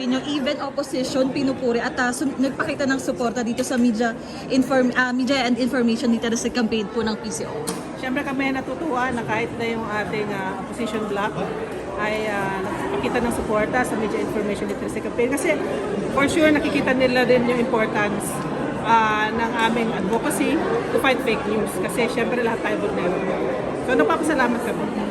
sinabi nyo, even opposition, pinupuri at ah, sum- nagpakita ng suporta dito sa media, inform, ah, media and information dito sa campaign po ng PCO. Siyempre kami natutuwa na kahit na yung ating ah, opposition bloc ay uh, nagpakita ng suporta sa media information literacy campaign kasi for sure nakikita nila din yung importance ah, ng aming advocacy to fight fake news kasi siyempre lahat tayo vulnerable. So napapasalamat kami.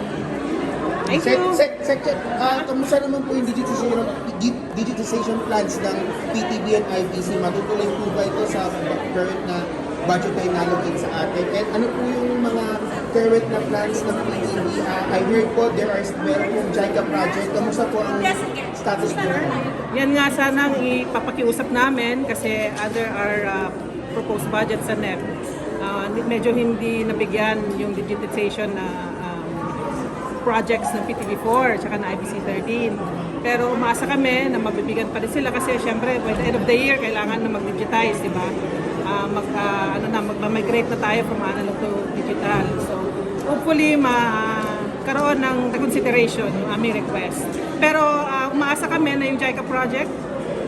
Thank you! sec, sec, check. Ah, kamusta naman po yung digitization, di- digitization plans ng PTB and IBC? Matutuloy po ba ito sa current na budget na inallocate sa atin? And ano po yung mga current na plans ng PTB? Ah, I heard po there are meron pong JICA project. Kamusta po ang status po? Yan nga sanang ipapakiusap namin kasi under our uh, proposed budget sa NEP, uh, medyo hindi nabigyan yung digitization na um, projects ng PTV4 at na IBC 13. Pero umasa kami na mabibigyan pa rin sila kasi syempre by the end of the year kailangan na mag-digitize, di ba? Ah, mag, ah, ano na, mag-migrate na tayo from analog to digital. So hopefully magkaroon ng consideration yung aming request. Pero ah, umaasa kami na yung JICA project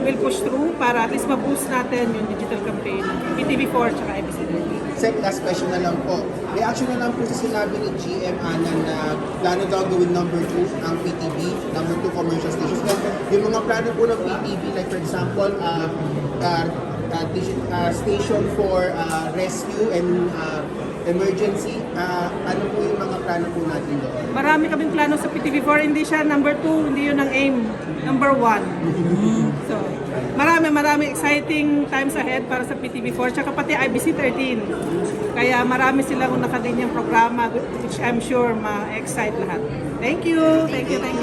will push through para at least ma-boost natin yung digital campaign PTV4 at 13. Sec, last question na lang po. Reaction na lang po sa sinabi ni GM Anan na plano daw gawin number 2 ang PTB, number 2 commercial stations. Then, yung mga plano po ng PTB, like for example, uh, uh, uh, station for uh, rescue and uh, emergency, uh, ano po yung mga plano po natin doon? Marami kaming plano sa PTV4, hindi siya number 2, hindi yun ang aim, number 1. So, marami, marami exciting times ahead para sa PTV4, tsaka pati IBC 13. Kaya marami silang nakalinyang programa which I'm sure ma-excite lahat. Thank you, thank you, thank you.